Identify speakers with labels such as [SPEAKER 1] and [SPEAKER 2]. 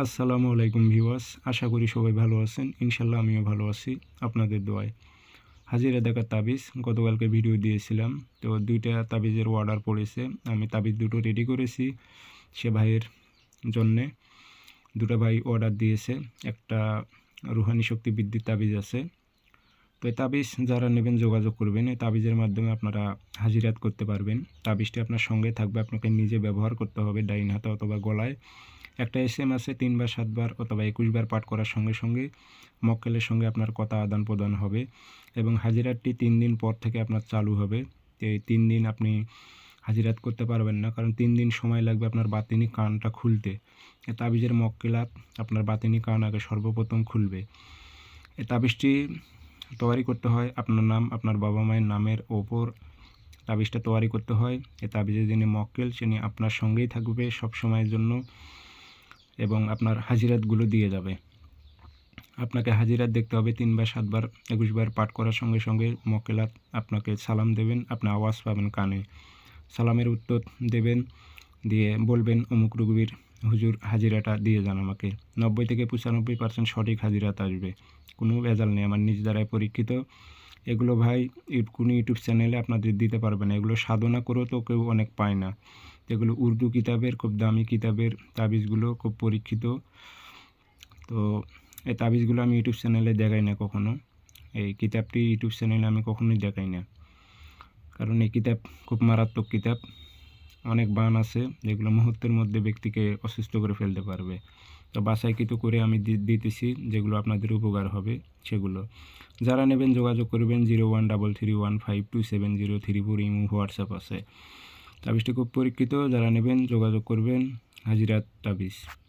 [SPEAKER 1] আসসালামু আলাইকুম ভিউয়ার্স, আশা করি সবাই ভালো আছেন। ইনশাল্লাহ আমিও ভালো আছি আপনাদের দোয়ায়। হাজিরা দেখার তাবিজ, গতকালকে ভিডিও দিয়েছিলাম, তো দুইটা তাবিজের অর্ডার পড়েছে। আমি তাবিজ দুটো রেডি করেছি সে ভাইয়ের জন্যে। দুটো ভাই অর্ডার দিয়েছে, একটা রুহানি শক্তি বৃদ্ধির তাবিজ আছে। তো এই তাবিজ যারা নেবেন যোগাযোগ করবেন, এই তাবিজের মাধ্যমে আপনারা হাজিরাত করতে পারবেন। তাবিজটি আপনার সঙ্গে থাকবে, আপনাকে নিজে ব্যবহার করতে হবে, ডাইন হাতে অথবা গলায়। একটা এস এম আছে, তিনবার, সাতবার অথবা একুশবার পাঠ করার সঙ্গে সঙ্গে মক্কেলের সঙ্গে আপনার কথা আদান প্রদান হবে এবং হাজিরাতটি তিন দিন পর থেকে আপনার চালু হবে। এই তিন দিন আপনি হাজিরাত করতে পারবেন না, কারণ তিন দিন সময় লাগবে আপনার বাতিনি কানটা খুলতে। এ তাবিজের মক্কেলাত আপনার বাতিনি কান আগে সর্বপ্রথম খুলবে। এই তাবিজটি তৈরি করতে হয় আপনার নাম, আপনার বাবা মায়ের নামের ওপর। তাবিজটা তৈরি করতে হয়। এ তাবিজের যিনি মক্কেল তিনি আপনার সঙ্গেই থাকবে সব সময়ের জন্য। এবং আপনার হাজিরাতগুলো দিয়ে যাবে। আপনাকে হাজিরাত দেখতে হবে তিনবার সাতবার একুশবার পাঠ করার সঙ্গে সঙ্গে মকেলাত আপনাকে সালাম দেবেন, আপনি আওয়াজ পাবেন কানে। সালামের উত্তর দেবেন, দিয়ে বলবেন, অমুক রুগীর হুজুর হাজিরাটা দিয়ে যান আমাকে। নব্বই থেকে পঁচানব্বই পার্সেন্ট সঠিক হাজিরাত আসবে। কোনো ভেজাল নেই, আমার নিজ দ্বারায় পরীক্ষিত। এগুলো ভাই, কোনো ইউটিউব চ্যানেলে আপনাদের দিতে পারবে না। এগুলো সাধনা করেও তো কেউ অনেক পায় না। এগুলো উর্দু কিতাবের, খুব দামি কিতাবের তাবিজগুলো খুব পরীক্ষিত। তো এই তাবিজগুলো আমি ইউটিউব চ্যানেলে দেখাই না কখনো। এই কিতাবটি ইউটিউব চ্যানেলে আমি কখনোই দেখাই না। কারণ এই কিতাব খুব মারাত্মক কিতাব। অনেক বান আছে যেগুলো মুহূর্তের মধ্যে ব্যক্তিকে অসুস্থ করে ফেলতে পারবে। তো বাসাইকৃত করে আমি দিতেছি যেগুলো আপনাদের উপকার হবে সেগুলো। যারা নেবেন যোগাযোগ করবেন zero one double three one five two seven zero three four imo WhatsApp আছে। তাবিজটি খুব পরীক্ষিত। যারা নেবেন যোগাযোগ করবেন। হাজিরাত তাবিজ।